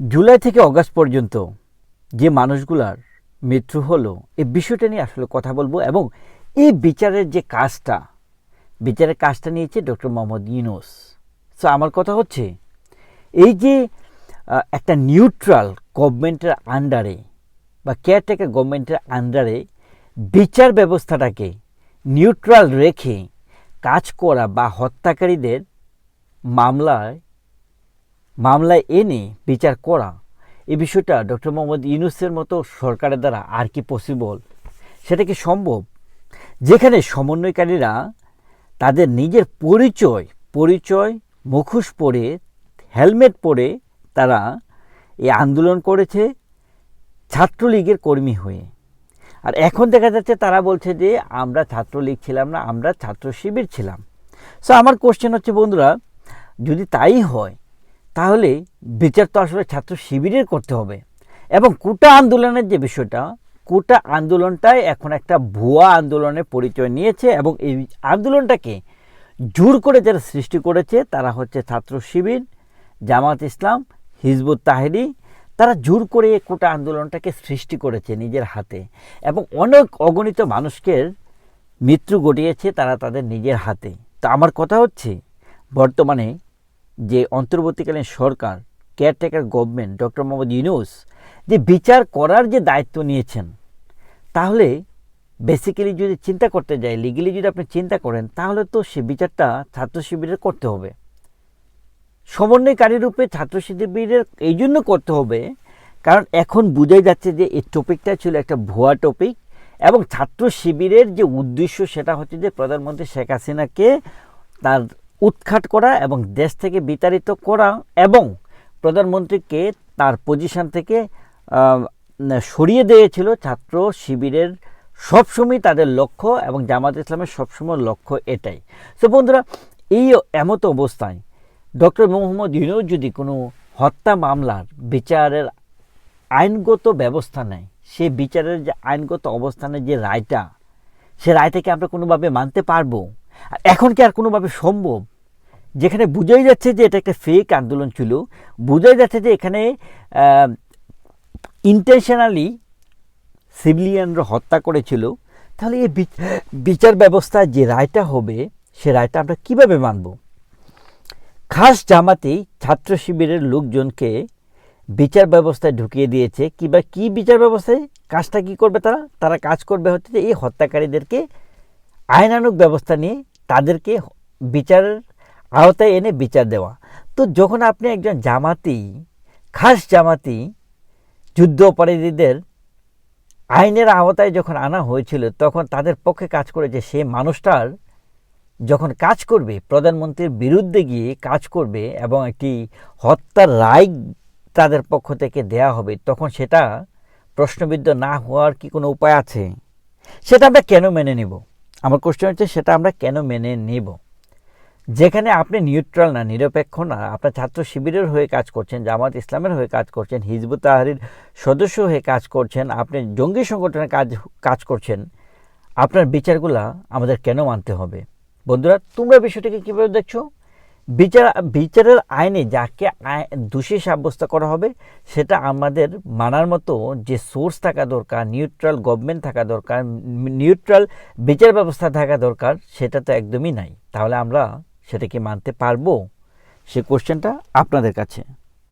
জুলাই থেকে অগাস্ট পর্যন্ত যে মানুষগুলার মৃত্যু হলো এই বিষয়টা নিয়ে আসলে কথা বলব এবং এই বিচারের যে কাজটা, বিচারের কাজটা নিয়েছে ডক্টর মোহাম্মদ ইউনুস। সো আমার কথা হচ্ছে, এই যে একটা নিউট্রাল গভর্নমেন্টের আন্ডারে বা কেয়ারটেকার গভর্নমেন্টের আন্ডারে বিচার ব্যবস্থাটাকে নিউট্রাল রেখে কাজ করা বা হত্যাকারীদের মামলায় মামলায় এনে বিচার করা। এই বিষয়টা ডক্টর মোহাম্মদ ইউনুসের মতো সরকারের দ্বারা আর কি পসিবল সেটা কি সম্ভব? যেখানে সমন্বয়কারীরা তাদের নিজের পরিচয় পরিচয়, মুখোশ পরে, হেলমেট পরে তারা এই আন্দোলন করেছে ছাত্রলীগের কর্মী হয়ে। আর এখন দেখা যাচ্ছে তারা বলছে যে আমরা ছাত্রলীগ ছিলাম না, আমরা ছাত্র শিবির ছিলাম। সো আমার কোশ্চেন হচ্ছে বন্ধুরা, যদি তাই হয় তাহলে বিচার তো আসলে ছাত্র শিবিরের করতে হবে। এবং কোটা আন্দোলনের যে বিষয়টা, কোটা আন্দোলনটাই এখন একটা ভুয়া আন্দোলনের পরিচয় নিয়েছে এবং এই আন্দোলনটাকে জোর করে যারা সৃষ্টি করেছে, তারা হচ্ছে ছাত্র শিবির, জামাত ইসলাম, হিজবুত তাহেরি, তারা জোর করে কোটা আন্দোলনটাকে সৃষ্টি করেছে নিজের হাতে। এবং অনেক অগণিত মানুষকে মৃত্যু ঘটিয়েছে তারা তাদের নিজের হাতে। তা আমার কথা হচ্ছে, বর্তমানে যে অন্তর্বর্তীকালীন সরকার caretaker government doctor Mohammad Yunus যে বিচার করার যে দায়িত্ব নিয়েছেন, তাহলে বেসিক্যালি যদি চিন্তা করতে যাই লিগেলি যদি আপনি চিন্তা করেন, তাহলে তো সে বিচারটা ছাত্র শিবিরের করতে হবে। সমন্বয়কারী রূপে ছাত্র শিবিরের এই জন্য করতে হবে, কারণ এখন বোঝাই যাচ্ছে যে এই টপিকটা ছিল একটা ভুয়া টপিক এবং ছাত্র শিবিরের যে উদ্দেশ্য সেটা হচ্ছে যে প্রধানমন্ত্রী শেখ হাসিনাকে তার উৎখাত করা এবং দেশ থেকে বিতাড়িত করা এবং প্রধানমন্ত্রীকে তার পজিশন থেকে সরিয়ে দিয়েছিল ছাত্র শিবিরের সবসময় তাদের লক্ষ্য এবং জামাত ইসলামের সবসময় লক্ষ্য এটাই। তো বন্ধুরা, এই এমত অবস্থায় ডক্টর মোহাম্মদ ইউনুস যদি কোনো হত্যা মামলার বিচারের আইনগত ব্যবস্থা নেয়, সে বিচারের যে আইনগত অবস্থানের যে রায়টা, সে রায়টাকে আমরা কোনোভাবে মানতে পারব? এখন কি আর কোনোভাবে সম্ভব? যেখানে বোঝাই যাচ্ছে যে এটা একটা ফেক আন্দোলন ছিল, বোঝাই যাচ্ছে যে এখানে ইন্টেনশনালি সিভিলিয়ানরা হত্যা করেছিল, তাহলে এই বিচ- বিচার ব্যবস্থায় যে রায়টা হবে, সে রায়টা আমরা কীভাবে মানব? খাস জামাতেই ছাত্র শিবিরের লোকজনকে বিচার ব্যবস্থায় ঢুকিয়ে দিয়েছে কিংবা কি বিচার ব্যবস্থায়, কাজটা কি করবে তারা? তারা কাজ করবে হচ্ছে যে এই হত্যাকারীদেরকে আইনানুগ ব্যবস্থা নিয়ে তাদেরকে বিচারের আওতায় এনে বিচার দেওয়া। তো যখন আপনি একজন জামাতি, খাস জামাতি যুদ্ধ অপরাধীদের আইনের আওতায় যখন আনা হয়েছিল, তখন তাদের পক্ষে কাজ করেছে সে মানুষটার যখন কাজ করবে, প্রধানমন্ত্রীর বিরুদ্ধে গিয়ে কাজ করবে এবং একটি হত্যার রায় তাদের পক্ষ থেকে দেয়া হবে, তখন সেটা প্রশ্নবিদ্ধ না হওয়ার কি কোনো উপায় আছে? সেটা আমরা কেন মেনে নেব? আমার কোশ্চেন হচ্ছে, সেটা আমরা কেন মেনে নেব? যেখানে আপনি নিউট্রাল না, নিরপেক্ষ না, আপনার ছাত্র শিবিরের হয়ে কাজ করছেন, জামাত ইসলামের হয়ে কাজ করছেন, হিজবুত তাহারির সদস্য হয়ে কাজ করছেন, আপনি জঙ্গি সংগঠনের কাজ কাজ করছেন, আপনার বিচারগুলা আমাদের কেন মানতে হবে? বন্ধুরা, তোমরা বিষয়টিকে কীভাবে দেখছ? বিচার, বিচারের আইনে যাকে দোষী সাব্যস্ত করা হবে, সেটা আমাদের মানার মতো যে সোর্স থাকা দরকার নিউট্রাল গভর্নমেন্ট থাকা দরকার নিউট্রাল বিচার ব্যবস্থা থাকা দরকার, সেটা তো একদমই নাই। তাহলে আমরা সেটাকে মানতে পারব? সে কোশ্চেনটা আপনাদের কাছে।